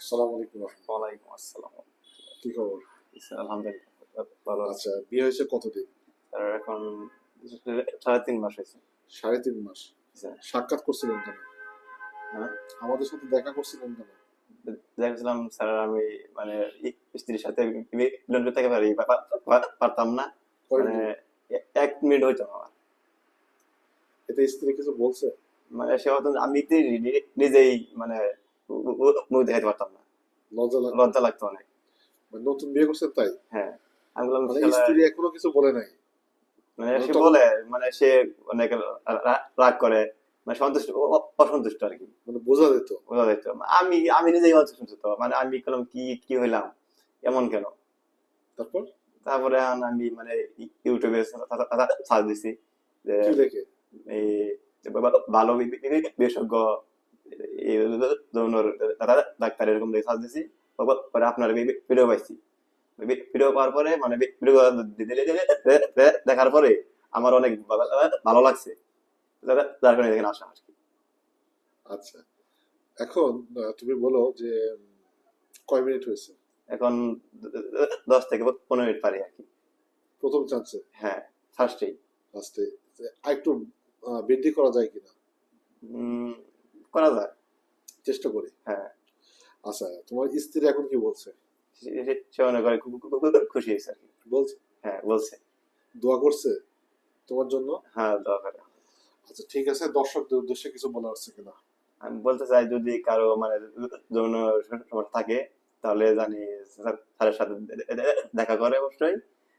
আসসালামু আলাইকুম ওয়ালাইকুম আসসালাম। কি খবর? আলহামদুলিল্লাহ ভালো আচ্ছা বিয়ে হয়েছে কতদিন? এখন সাড়ে তিন মাস হয়েছে। সাড়ে তিন মাস। সাক্ষাৎ করছিলেন কেন? হ্যাঁ? আমাদের সাথে দেখা করছিলেন কেন? দেখছিলাম স্যার আমি মানে স্ত্রীর সাথে করতে পারি পারতাম না। মানে এক মিনিট হইতো আমার। এতে স্ত্রী কিছু বলছে? মানে সে আমি নিজেই মানে মুখ দেখাতে পারতাম না। লজ্জা লাগতো। অনেক। মানে নতুন বিয়ে করছেন তাই? হ্যাঁ আমি বললাম মানে স্ত্রী এখনও কিছু বলে নাই? মানে সে বলে মানে সে অনেক রাগ করে মানে সন্তুষ্ট অসন্তুষ্ট আর কি। মানে বোঝা যেত। বোঝা আমি আমি নিজেই অসন্তুষ্ট মানে আমি বললাম কি কি হইলাম? এমন কেন? তারপর? তারপরে আমি মানে ইউটিউবে সার্চ দিছি যে এই ভালো বিশেষজ্ঞ এই ধরনের দাদা ডাক্তার এরকম দেখে সার্চ দিছি পরে- আপনার ভিডিও পাইছি। ভিডিও পাওয়ার পরে মানে ভিডিও দেখার পরে আমার অনেক ভালো লাগছে। যার- কারণে এখানে আসা আর কি। আচ্ছা এখন তুমি বলো যে কয় মিনিট হয়েছে? এখন দশ থেকে পনেরো মিনিট পারি আর কি। প্রথম চান্সে হ্যাঁ ফার্স্টেই লাস্টে একটু বৃদ্ধি করা যায় কিনা? করা যায়। চেষ্টা করি। হ্যাঁ। আচ্ছা তোমার স্ত্রী এখন কি বলছে? সে- মনে করে খুশি হয়েছে আর কি। বলছে? হ্যাঁ বলছে। দোয়া করছে তোমার জন্য? হ্যাঁ দরকার আচ্ছা ঠিক আছে দর্শকদের উদ্দেশ্যে কিছু বলা হচ্ছে কিনা? আমি বলতে চাই যদি কারও মানে যৌন সমস্যা থাকে তাহলে জানি স্যারের সাথে দেখা করে অবশ্যই।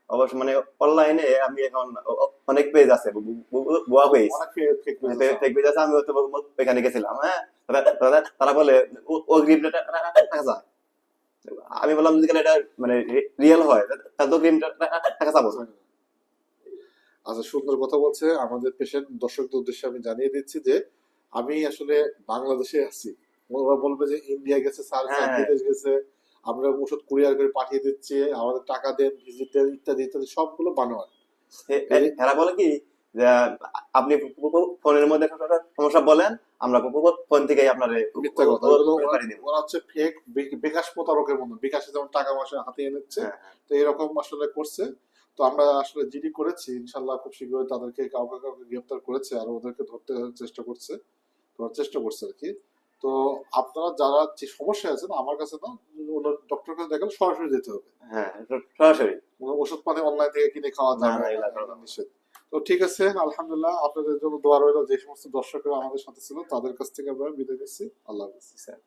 অবশ্য মানে অনলাইনে আমি এখন অনেক পেজ আছে বুয়া পেজ fake- fake news আছে। ফেক পেজ আছে আমি গেছিলাম হ্যাঁ। তারা- বলে ও- গ্রিম টাকা যায় আমি বললাম যদি এটা মানে রিয়েল হয় তাহলে তো গ্রিম টাকা যাব আচ্ছা সুন্দর কথা বলছে। আমাদের পেশেন্ট দর্শকদের উদ্দেশ্যে আমি জানিয়ে দিচ্ছি যে আমি আসলে বাংলাদেশে আছি। ওরা বলবে যে ইন্ডিয়া গেছে হ্যাঁ। বিদেশ গেছে। আমরা ওষুধ কুরিয়ার করে পাঠিয়ে দিচ্ছি আমাদের টাকা দেন ভিজিট দেন ইত্যাদি ইত্যাদি সবগুলো বানোয়ার এরা বলে কি যে আপনি ফোনের মধ্যে সমস্যা বলেন আমরা ফোন থেকে আপনার মিথ্যা কথা। ওরা- হচ্ছে ফেক বিকাশ প্রতারকের মতো বিকাশে যেমন টাকা পয়সা হাতিয়ে নিচ্ছে হ্যাঁ, তো এরকম আসলে করছে। তো আমরা আসলে জিডি করেছি ইনশাল্লাহ খুব শীঘ্রই তাদেরকে কাউকে কাউকে গ্রেপ্তার করেছে আর ওদেরকে ধরতে চেষ্টা করছে ধরার চেষ্টা করছে আর কি। তো আপনারা যারা যে সমস্যা আছেন আমার কাছে না ডক্টর কাছে দেখালে সরাসরি যেতে হবে। হ্যাঁ সরাসরি। ওষুধ পানি অনলাইন থেকে কিনে খাওয়া যায় না। নিষেধ। তো ঠিক আছে আলহামদুলিল্লাহ আপনাদের জন্য দোয়া রইল যে সমস্ত দর্শকরা আমাদের সাথে ছিল তাদের কাছ থেকে আমরা বিদায় নিচ্ছি। আল্লাহ হাফিজ। স্যার।